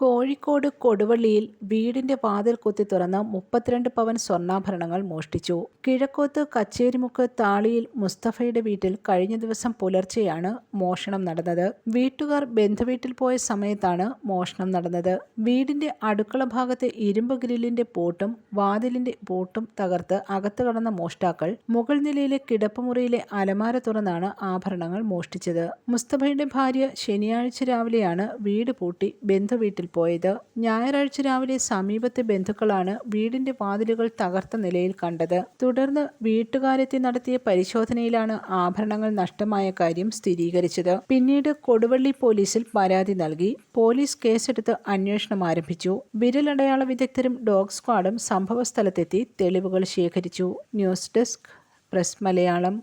കോഴിക്കോട് കൊടുവള്ളിയിൽ വീടിന്റെ വാതിൽ കുത്തി തുറന്ന് മുപ്പത്തിരണ്ട് പവൻ സ്വർണാഭരണങ്ങൾ മോഷ്ടിച്ചു. കിഴക്കോത്ത് കച്ചേരിമുക്ക് താളിയിൽ മുസ്തഫയുടെ വീട്ടിൽ കഴിഞ്ഞ ദിവസം പുലർച്ചെയാണ് മോഷണം നടന്നത്. വീട്ടുകാർ ബന്ധുവീട്ടിൽ പോയ സമയത്താണ് മോഷണം നടന്നത്. വീടിന്റെ അടുക്കള ഭാഗത്തെ ഇരുമ്പ് ഗ്രില്ലിന്റെ പൂട്ടും വാതിലിന്റെ പൂട്ടും തകർത്ത് അകത്തു കടന്ന മോഷ്ടാക്കൾ മുകൾ നിലയിലെ കിടപ്പുമുറിയിലെ അലമാര തുറന്നാണ് ആഭരണങ്ങൾ മോഷ്ടിച്ചത്. മുസ്തഫയുടെ ഭാര്യ ശനിയാഴ്ച രാവിലെയാണ് വീട് പൂട്ടി ബന്ധുവീട്ടിൽ പോയത്. ഞായറാഴ്ച രാവിലെ സമീപത്തെ ബന്ധുക്കളാണ് വീടിന്റെ വാതിലുകൾ തകർത്ത നിലയിൽ കണ്ടത്. തുടർന്ന് വീട്ടുകാരെത്തി നടത്തിയ പരിശോധനയിലാണ് ആഭരണങ്ങൾ നഷ്ടമായ കാര്യം സ്ഥിരീകരിച്ചത്. പിന്നീട് കൊടുവള്ളി പോലീസിൽ പരാതി നൽകി. പോലീസ് കേസെടുത്ത് അന്വേഷണം ആരംഭിച്ചു. വിരലടയാള വിദഗ്ധരും ഡോഗ് സ്ക്വാഡും സംഭവസ്ഥലത്തെത്തി തെളിവുകൾ ശേഖരിച്ചു. News desk press Malayalam.